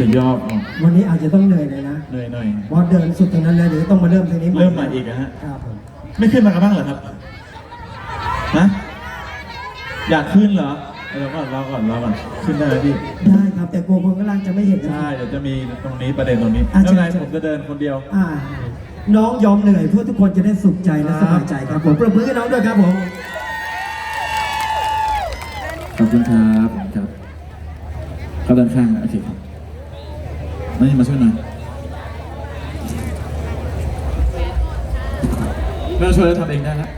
จะยอบอ๋อวันนี้อาจจะต้องเหนื่อยเลยนะเหนื่อยหน่อยเพราะเดินสุดตรงนั้นเลยเดี๋ยวต้องมาเริ่มตรงนี้เริ่มใหม่อีกอะฮะครับผมไม่ขึ้นมากันบ้างเหรอครับฮะอยากขึ้นเหรอเดี๋ยวก่อนรอก่อนรอก่อนขึ้นได้แล้วพี่ได้ครับแต่กลัวคนข้างล่างจะไม่เห็นนะ ใช่เดี๋ยวจะมีตรงนี้ประเด็นตรงนี้อะไม่เป็นไรใช่ผมจะเดินคนเดียว อ่า น้องยอมเหนื่อยเพื่อทุกคนจะได้สุขใจและคสรับบายใจครับผมประมือให้น้องด้วยครับผมขอบคุณครับผมครับเข้าด้านข้างนะโอเคครับ นี่มาช่วยหน่อยไม่ต้องช่วยแล้วทำเองได้แล้ว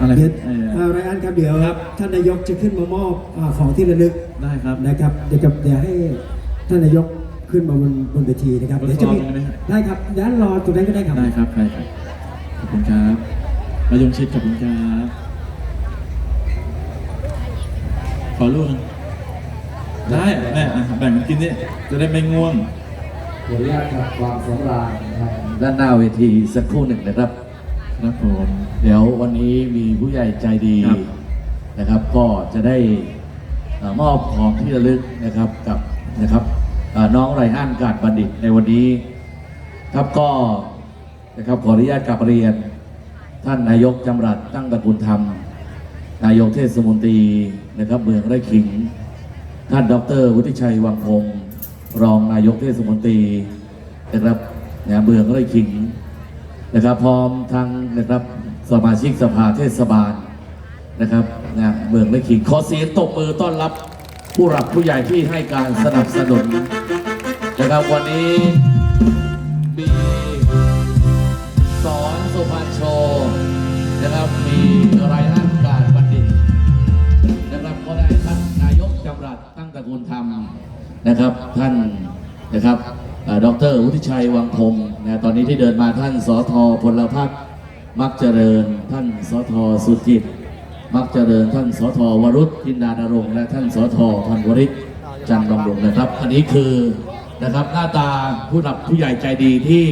อะไรเดี๋ยวเอ่อเอ่อไรอันครับเดี๋ยวท่านนายกจะขึ้นมามอบอ่าของที่ระลึกได้ครับ นะครับเดี๋ยวจะเดี๋ยวให้ท่านนายกขึ้นมาบนบนเวทีนะครับบนเดี๋ยวจะมีฟลอร์ได้ไหมฮะ ได้ครับด้านรอตรงนั้นก็ได้ครับ ได้ครับได้ครับ ขอบคุณครับมายงชิดขอบคุณครับ ขอลูกหนึง ได้แม่อะแบ่งกันกินนี่จะได้ไม่ง่วง ขออนุญาตครับความสำราญนะครับด้านหน้าเวทีสักครู่หนึ่งนะครับ ครับผม เดี๋ยววันนี้มีผู้ใหญ่ใจดีครับ นะครับ ก็จะได้เอ่อมอบของที่ระลึกนะครับกับนะครับเอ่อน้องไรอันกาดบัณฑิตในวันนี้ ครับก็นะครับขออนุญาตกลับเรียน ท่านนายกจำรัดตั้งตระกูลธรรม นายกเทศมนตรีนะครับเมืองไร่ขิง ท่านดรวุฒิชัยวังพงศ์รองนายกเทศมนตรีนะครับเนี่ยเมืองไร่ขิงนะครับ พร้อมทั้งนะครับสมาชิกสภาเทศบาลนะครับนะเมืองและขิงขอเสียงตบมือต้อนรับผู้หลักผู้ใหญ่ที่ให้การสนับสนุนนะครับวันนี้มีสอนสุพรรณโชว์นะครับมีอันการบัณ อวุฒิชัยวังพงศ์นะตอนนี้ที่เดินมาท่านสทพลพักมักเจริญ ท่านสทสุจิต มักเจริญ ท่านสทวรุษจินดานรงและท่านสทพันวริศจันทร์บำรุงนะครับ อันนี้คือนะครับหน้าตาผู้หลักผู้ใหญ่ใจดีที่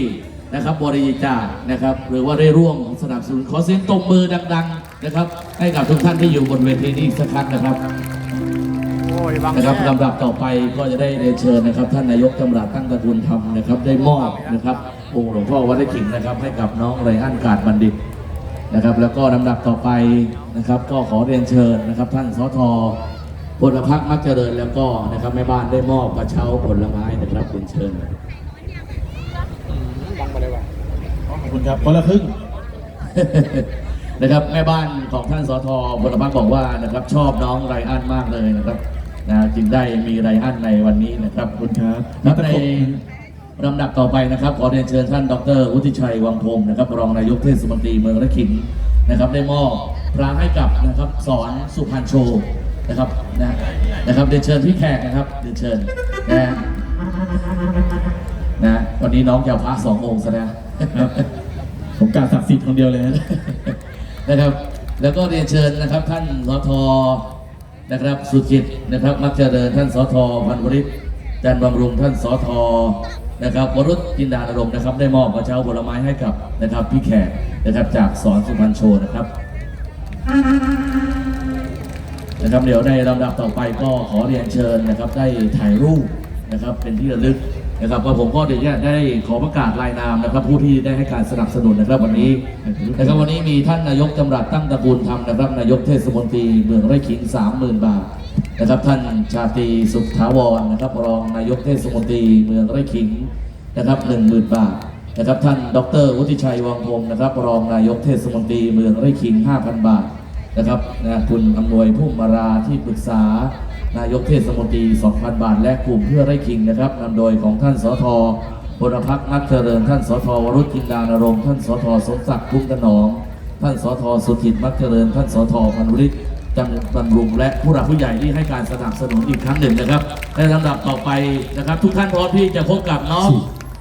นะครับบริจาคนะครับ หรือว่าได้ร่วมสนับสนุนขอเสียงตบมือดัง ๆ นะครับ ให้กับทุกท่านที่อยู่บนเวทีนี้อีกสักครั้งนะครับ นะครับลำดับต่อไปก็จะได้เรียนเชิญนะครับ ท่านนายกจำรัดตั้งตระกูลธรรมนะครับได้มอบนะครับองค์หลวงพ่อวัดไร่ขิงนะครับ ให้กับน้องไรอันกาดบัณฑิตนะครับ แล้วก็ลำดับต่อไปนะครับ ก็ขอเรียนเชิญนะครับ ท่านสทพลพักมักเจริญแล้วก็นะครับแม่บ้านได้มอบกระเช้าผลไม้นะครับเรียนเชิญขอบคุณครับคนละครึ่งนะครับแม่บ้านของท่านสทพลพักบอกว่านะครับ ชอบน้องไรอันมากเลยนะครับ นะจึงได้มีไรอันในวันนี้นะครับขอบคุณครับครับในลำดับต่อไปนะครับ ขอเรียนเชิญท่านดรวุฒิชัยวังพงศ์นะครับรองนายกเทศมนตรีเมืองระขินนะครับ ได้มอบพระให้กับนะครับสอนสุพรรณโชว์นะครับนะนะครับเรียนเชิญพี่แขกนะครับเรียนเชิญนะนะวันนี้น้องจะเอาพระสององค์ซะแล้วผมกราบศักดิ์สิทธิ์คนเดียวเลยนะนะครับ แล้วก็เรียนเชิญนะครับ ท่านสท นะครับ สุจิตนะครับ มักเจริญท่านสทพันวริศจันบำรุงท่านสทนะครับวรุษจินดาณรงค์นะครับ ได้มอบกระเช้าผลไม้ให้กับนะครับ พี่แขกนะครับจากสอนสุพรรณโชนะครับ นะครับเดี๋ยวในลำดับต่อไปก็ขอเรียนเชิญนะครับ ได้ถ่ายรูปนะครับ เป็นที่ระลึก นะครับก็ผมก็เดี๋ยวจะได้ขอประกาศรายนามนะครับ ผู้ที่ได้ให้การสนับสนุนนะครับวันนี้นะครับวันนี้มีท่านนายกจำรัดตั้งตระกูลธรรมนะครับนายกเทศมนตรีเมืองไร่ขิงสามหมื่นบาทนะครับท่านชาตรีสุขถาวรนะครับรองนายกเทศมนตรีเมืองไร่ขิงนะครับหนึ่งหมื่นบาทนะครับท่านดรวุฒิชัยวังพงศ์นะครับรองนายกเทศมนตรีเมืองไร่ขิงห้าพันบาทนะครับนะคุณอำนวยผู้มาราที่ปรึกษา นายกเทศมนตรี 2,000 บาท และกลุ่มเพื่อไร่คิงนะครับนำโดยของท่านสทพลพักนักเจริญ ท่านสทวรุษจินดานรงค์ท่านสทสมศักดิ์พุ่มถนอมท่านสทสุทิตมักเจริญ ท่านสทพันวริศจันทร์บำรุงและผู้หลักผู้ใหญ่ที่ให้การสนับสนุนอีกครั้งหนึ่งนะครับในลำดับต่อไปนะครับ ทุกท่านพร้อมที่จะพบกับน้อง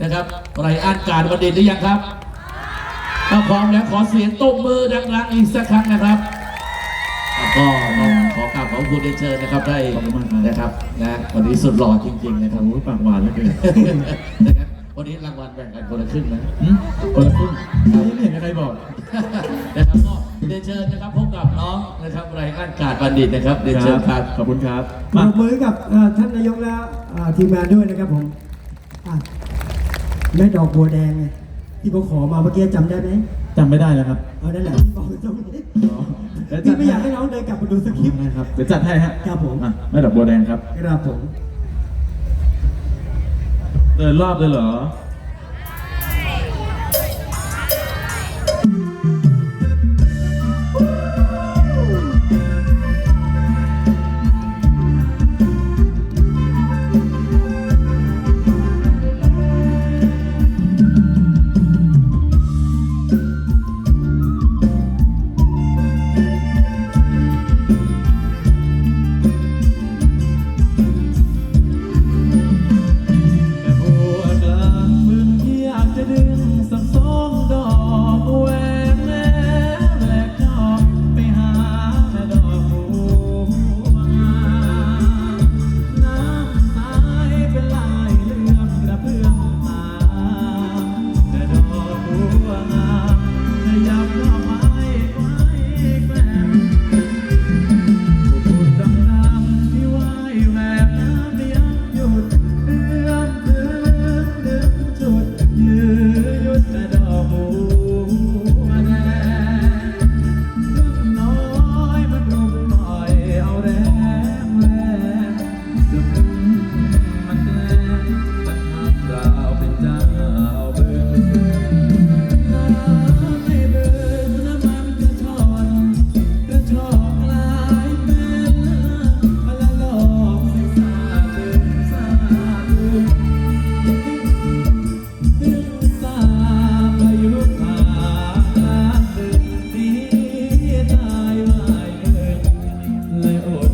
นะครับไรอันการบัณฑิตหรือยังครับถ้าพร้อมแล้วขอเสียงตบมือดังๆอีกสักครั้งนะครับแล้วก็ต้องขอกราบขอบคุณได้เชิญนะครับได้ขอบคุณมากครับ นะครับนะวันนี้สุดหล่อจริงๆนะครับ โอ้โหปากหวานเหลือเกิน นะครับวันนี้รางวัลแบ่งกันคนละครึ่งนะหืมคนละครึ่งไม่เห็นใครบอก นะครับก็เรียนเชิญนะครับพบกับน้องนะครับไรอันกาดบัณฑิตนะครับเรียนเชิญครับ ขอบคุณครับ ปรมาบมือกับเอ่อท่านนายกและเอ่อทีมงานด้วยนะครับผมอะแม่ดอกบัวแดงไงที่เขาขอมาเมื่อกี้จำได้ไหมจำไม่ได้แล้วครับ เอานั่นแหละที่บอกตรงนี้เดี๋ยวจั พี่ดไม่อยากให้น้องเดินกลับมาดูสคริปต์ นะครับเดี๋ยวจัดให้ฮะครับผม อะแม่ดอกบัวแดงครับ ครับผม เดินรอบเลยเหรอ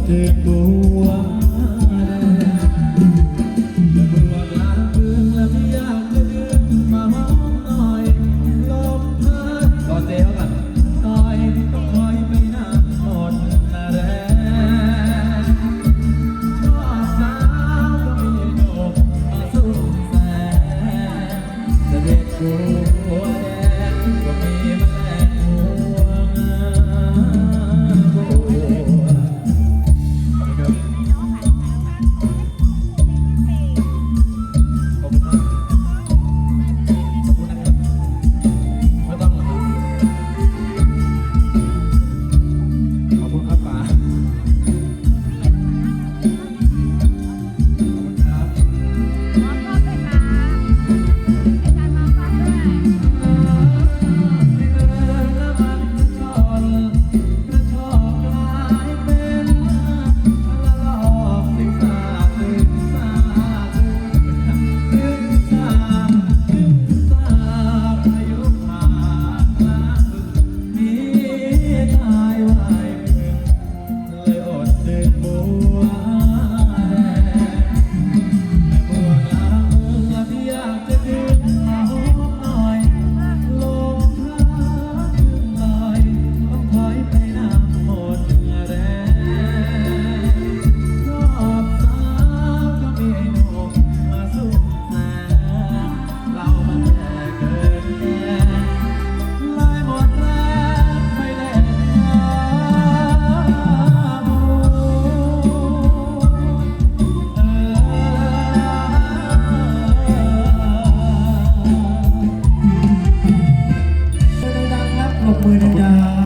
te